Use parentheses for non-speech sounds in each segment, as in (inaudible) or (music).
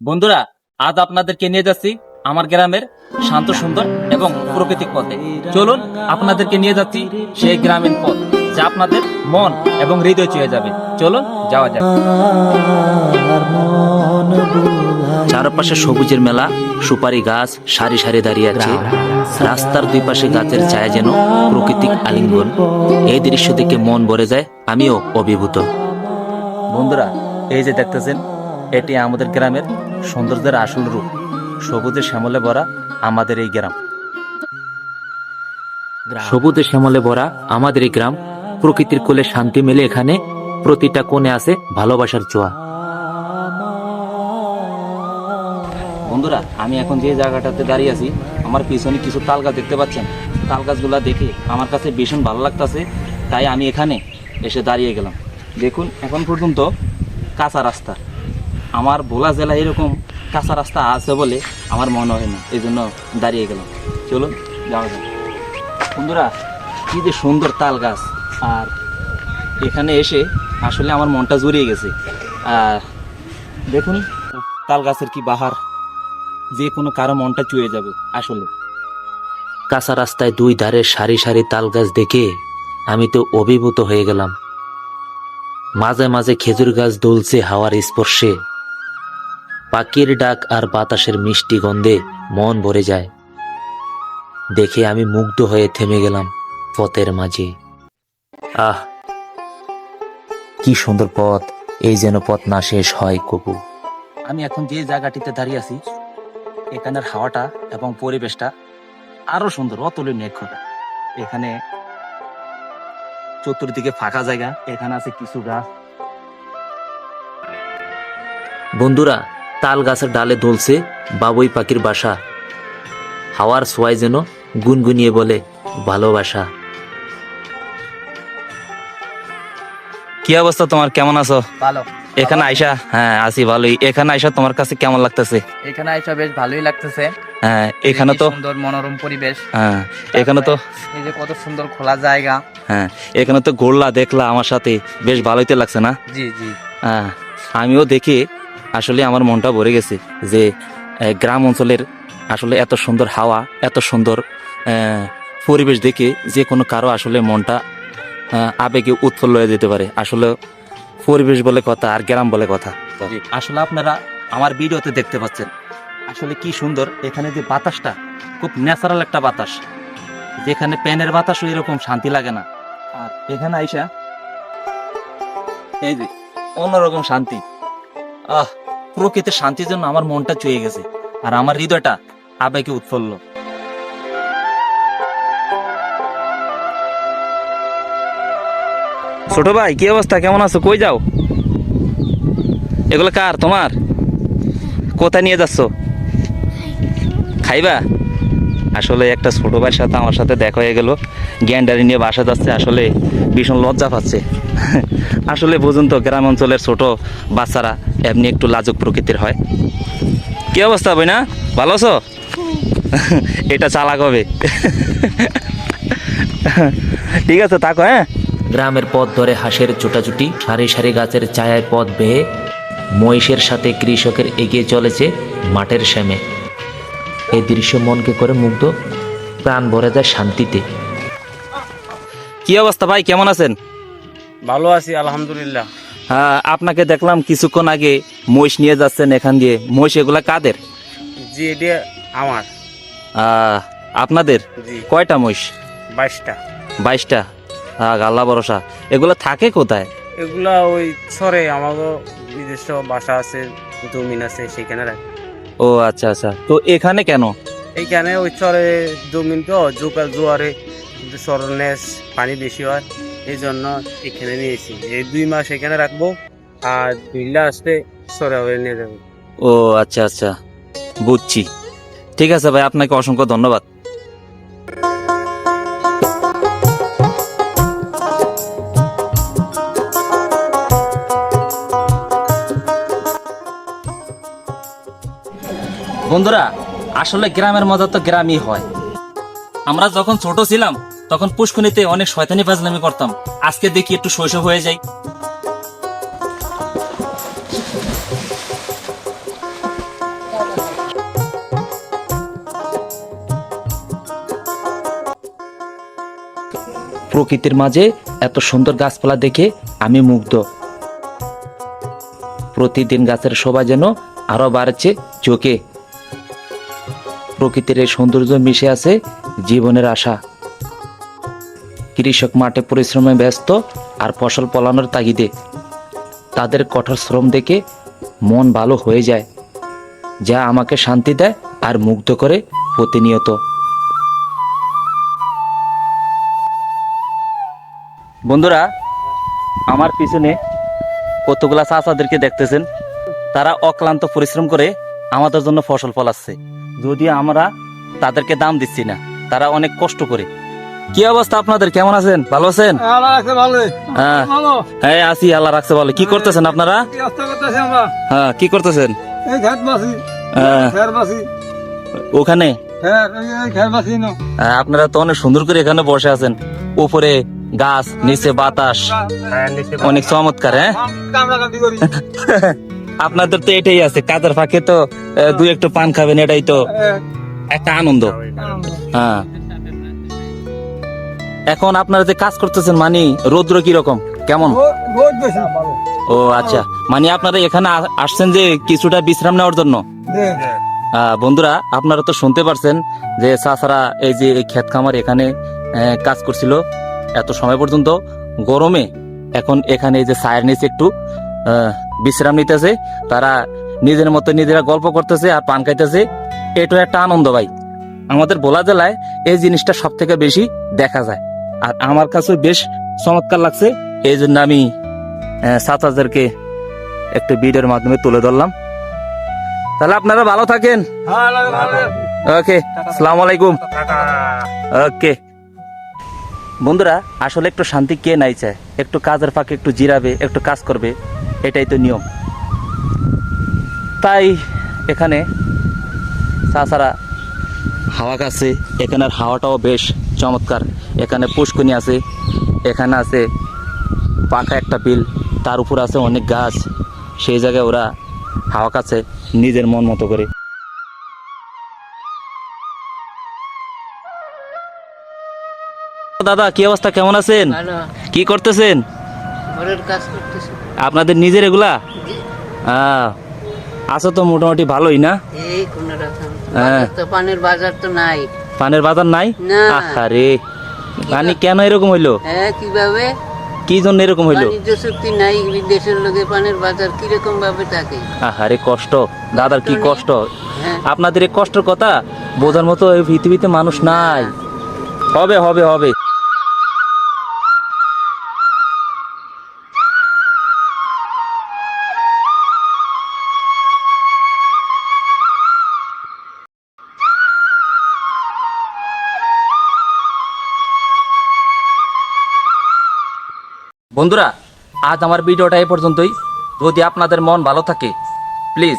বন্ধুরা আজ আপনাদেরকে নিয়ে যাচ্ছি আমার গ্রামের শান্ত সুন্দর এবং প্রকৃতিক পথে। চলুন আপনাদেরকে নিয়ে যাচ্ছি সেই গ্রামীণ পথ যা আপনাদের মন এবং হৃদয় ছুঁয়ে যাবে। চলুন যাওয়া যাক। চারপাশে সবুজের মেলা সুপারি গাছ সারি সারি দাঁড়িয়ে আছে। রাস্তার দুই পাশে গাছের ছায়া যেন প্রকৃতিক আলিঙ্গন। এই দৃশ্য দেখে মন ভরে যায় আমিও অভিভূত। বন্ধুরা এই যে দেখতেছেন এটি আমাদের গ্রামের সৌন্দর্যের আসল রূপ সবুজে শ্যামলে ভরা আমাদের এই গ্রাম। সবুজে শ্যামলে ভরা আমাদের এই গ্রাম প্রকৃতির কোলে শান্তি মেলে এখানে প্রতিটা কোণে আছে ভালোবাসার ছোঁয়া বন্ধুরা আমি এখন যে জায়গাটাতে দাঁড়িয়ে আছি আমার পিছনে কিছু তাল গাছ দেখতে পাচ্ছেন। তাল গাছগুলা দেখে আমার কাছে ভীষণ ভালো লাগতাছে তাই আমি এখানে এসে দাঁড়িয়ে গেলাম। দেখুন এখন পর্যন্ত কাঁচা রাস্তা। আমার ভোলা জেলায় এরকম কাঁচা রাস্তা আছে বলে আমার মনে হয় না, এই জন্য দাঁড়িয়ে গেলাম। চলুন, যাওয়া যাক। বন্ধুরা, কী যে সুন্দর তাল গাছ। আর এখানে এসে আসলে আমার মনটা জুড়িয়ে গেছে। আর দেখুন, তাল গাছের কি বাহার। যে কোনো কারও মনটা চুয়ে যাবে আসলে। কাঁচা রাস্তায় দুই ধারে সারি সারি তাল গাছ দেখে আমি তো অভিভূত হয়ে গেলাম। মাঝে মাঝে খেজুর গাছ দুলছে হাওয়ার স্পর্শে। পাখির ডাক আর বাতাসের মিষ্টি গন্ধে মন ভরে যায়। দেখে আমি মুগ্ধ হয়ে থেমে গেলাম পথের মাঝে। আহ! কি সুন্দর পথ এই যেন পথ না শেষ হয় কবু আমি এখন যে জায়গাটিতে দাঁড়িয়ে আছি এখানের হাওয়াটা এবং পরিবেশটা আরও সুন্দর অতুলনীয় কথা এখানে চতুর্দিকে ফাঁকা জায়গা এখানে আছে কিছু গাছ। বন্ধুরা তাল গাছের ডালে দুলছে বাবুই পাখির বাসা। হাওয়ার ছোঁয়ায় যেন গুনগুনিয়ে বলে ভালোবাসা। কি অবস্থা তোমার? কেমন আছো? ভালো। এখানে আইসা? হ্যাঁ আছি ভালোই। এখানে আইসা তোমার কাছে কেমন লাগতেছে? এখানে আইসা বেশ ভালোই লাগতেছে। হ্যাঁ এখানে তো সুন্দর মনোরম পরিবেশ। হ্যাঁ এখানে তো এই যে কত সুন্দর খোলা জায়গা। হ্যাঁ এখানে তো ঘুরলা দেখলা আমার সাথে। বেশ ভালোই তো লাগছে না? জি জি। হ্যাঁ, আমিও দেখে। আসলে আমার মনটা ভরে গেছে যে গ্রাম অঞ্চলের আসলে এত সুন্দর হাওয়া, এত সুন্দর পরিবেশ দেখে যে কোনো কারও আসলে মনটা আবেগে উৎফুল্ল হয়ে যেতে পারে। আসলে পরিবেশ বলে কথা আর গ্রাম বলে কথা। আসলে আপনারা আমার ভিডিওতে দেখতে পাচ্ছেন, আসলে কি সুন্দর, এখানে যে বাতাসটা, খুব ন্যাচারাল একটা বাতাস। যেখানে প্যানের বাতাসও এরকম শান্তি লাগে না। আর এখানে আইসা, এই যে, অন্যরকম শান্তি। আহ প্রকৃতির শান্তির জন্য আমার মনটা চুয়ে গেছে, আর আমার হৃদয়টা আবেগে উৎফুল্ল। ছোট ভাই, কি অবস্থা? কেমন আছো? কই যাও? এগুলো কার তোমার? কোথায় নিয়ে যাচ্ছ? খাইবা? আসলে একটা ছোট ভাইয়ের সাথে আমার সাথে দেখা হয়ে গেল। গ্যান্ডারি নিয়ে বাসা যাচ্ছে, আসলে ভীষণ লজ্জা পাচ্ছে। আসলে বুঝুন তো, গ্রাম অঞ্চলের ছোট বাচ্চারা এমনি একটু লাজুক প্রকৃতির হয়। কি অবস্থা বই না ভালো আছো? এটা চালাক হবে। ঠিক আছে থাকো হ্যাঁ। গ্রামের পথ ধরে হাঁসের ছোটাছুটি সারি সারি গাছের ছায়ায় পথ বেয়ে মহিষের সাথে কৃষকের এগিয়ে চলেছে মাঠের শ্যামে। এই দৃশ্য মনকে করে মুগ্ধ প্রাণ ভরে যায় শান্তিতে। কি অবস্থা ভাই কেমন আছেন? ভালো আছি আলহামদুলিল্লাহ। হ্যাঁ আপনাকে দেখলাম কিছুক্ষণ আগে মহিষ নিয়ে যাচ্ছেন এখান দিয়ে। মহিষ এগুলা কাদের? জি এটা আমার। আপনাদের? কয়টা মহিষ? বাইশটা। বাইশটা? গাল্লা ভরসা। এগুলো থাকে কোথায়? এগুলা ওই ছড়ে আমারও নিজস্ব বাসা আছে জমিন আছে সেখানে রাখি। ও আচ্ছা আচ্ছা। তো এখানে কেন? এইখানে ওই চরে জমিন তো জোকা জোয়ারে সরনেস পানি বেশি হয় এই জন্য এখানে নিয়েছি এই দুই মাস এখানে রাখব, আর দুইলা আসতে সরে হয়ে নিয়ে যাব। ও আচ্ছা আচ্ছা। বুঝছি। ঠিক আছে ভাই, আপনাকে অসংখ্য ধন্যবাদ। বন্ধুরা, আসলে গ্রামের মজা তো গ্রামই হয়। আমরা যখন ছোট ছিলাম তখন পুষ্কুনিতে অনেক শয়তানি ফাজলামি করতাম। আজকে দেখি একটু শৈশব হয়ে যাই। প্রকৃতির মাঝে এত সুন্দর গাছপালা দেখে আমি মুগ্ধ। প্রতিদিন গাছের শোভা যেন আরও বাড়ছে চোখে। প্রকৃতির এই সৌন্দর্য মিশে আছে জীবনের আশা। কৃষক মাঠে পরিশ্রমে ব্যস্ত আর ফসল ফলানোর তাগিদে। তাদের কঠোর শ্রম দেখে মন ভালো হয়ে যায়, যা আমাকে শান্তি দেয় আর মুগ্ধ করে প্রতিনিয়ত। বন্ধুরা, আমার পিছনে কতগুলা চাচাদেরকে দেখতেছেন? তারা অক্লান্ত পরিশ্রম করে আমাদের জন্য ফসল ফলাচ্ছে। যদি আমরা তাদেরকে দাম দিচ্ছি না, তারা অনেক কষ্ট করে। কি অবস্থা আপনাদের? কেমন আছেন? ভালো আছেন? আল্লাহ রাখছে ভালো হ্যাঁ। ভালো? হ্যাঁ আছি আল্লাহ রাখছে ভালো। কি করতেছেন আপনারা? কি অবস্থা করতেছি আমরা? হ্যাঁ কি করতেছেন? হ্যাঁ, ওখানে? হ্যাঁ, আপনারা তো অনেক সুন্দর করে এখানে বসে আছেন। উপরে গাছ নিচে বাতাস। অনেক চমৎকার হ্যাঁ? (laughs) আপনাদের তো এটাই আছে কাজের ফাঁকে তো দুই একটু পান খাবেন এটাই তো একটা আনন্দ। হ্যাঁ। এখন আপনারা যে কাজ করতেছেন মানে রৌদ্র কীরকম? কেমন? ও আচ্ছা। মানে আপনারা এখানে আসছেন যে কিছুটা বিশ্রাম নেওয়ার জন্য? বন্ধুরা আপনারা তো শুনতে পারছেন যে চাষারা এই যে এই ক্ষেত খামার এখানে কাজ করছিল। এত সময় পর্যন্ত গরমে এখন এখানে এই যে ছায়ের নিচে একটু বিশ্রাম নিতেছে। তারা নিজের মতো নিজেরা গল্প করতেছে আর পান খাইতেছে। এটা একটা আনন্দ ভাই। আমাদের বোলা জেলায় এই জিনিসটা সব থেকে বেশি দেখা যায়। আর আমার কাছে বেশ চমৎকার লাগছে। এই জন্য আমি সাতাজদেরকে একটু ভিডিওর মাধ্যমে তুলে ধরলাম। তাহলে আপনারা ভালো থাকেন। ওকে, আসসালামু আলাইকুম। ওকে। বন্ধুরা, আসলে একটু শান্তি কে নাই চায়? একটু কাজের ফাঁকে একটু জিরাবে, একটু কাজ করবে, এটাই তো নিয়ম। তাই এখানে তাছাড়া হাওয়া কাছে এখানের হাওয়াটাও বেশ চমৎকার। এখানে পুষ্কনি আছে এখানে আছে পাখা একটা বিল তার উপর আছে অনেক গাছ। সেই জায়গায় ওরা হাওয়া কাছে নিজের মন মতো করে। দাদা কি অবস্থা? কেমন আছেন? কি করতেছেন? আপনাদের নিজের এগুলা? আছো তো মোটামুটি ভালোই না? হ্যাঁ। পানের বাজার তো নাই। পানের বাজার নাই। আরে পানি কেন এরকম হইল? হ্যাঁ কীভাবে? কি জন্য এরকম হইল? বাণিজ্য চুক্তি নাই বিদেশের লোকে পানের বাজার কীরকম ভাবে থাকে? আরে কষ্ট। দাদার কি কষ্ট? হ্যাঁ। আপনাদের এই কষ্টের কথা বোঝার মতো এই পৃথিবীতে মানুষ নাই। হবে হবে হবে। বন্ধুরা, আজ আমার ভিডিওটা এই পর্যন্তই। যদি আপনাদের মন ভালো থাকে প্লিজ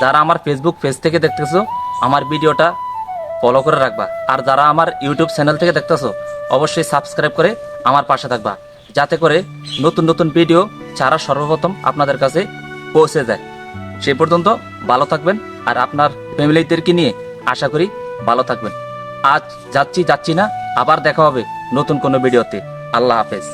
যারা আমার ফেসবুক পেজ থেকে দেখতেছো, আমার ভিডিওটা ফলো করে রাখবা। আর যারা আমার ইউটিউব চ্যানেল থেকে দেখতেছো, অবশ্যই সাবস্ক্রাইব করে আমার পাশে থাকবা, যাতে করে নতুন নতুন ভিডিও ছাড়া সর্বপ্রথম আপনাদের কাছে পৌঁছে যায়। সে পর্যন্ত ভালো থাকবেন, আর আপনার ফ্যামিলিদেরকে নিয়ে আশা করি ভালো থাকবেন। আজ যাচ্ছি যাচ্ছি না, আবার দেখা হবে নতুন কোনো ভিডিওতে। আল্লাহ হাফেজ।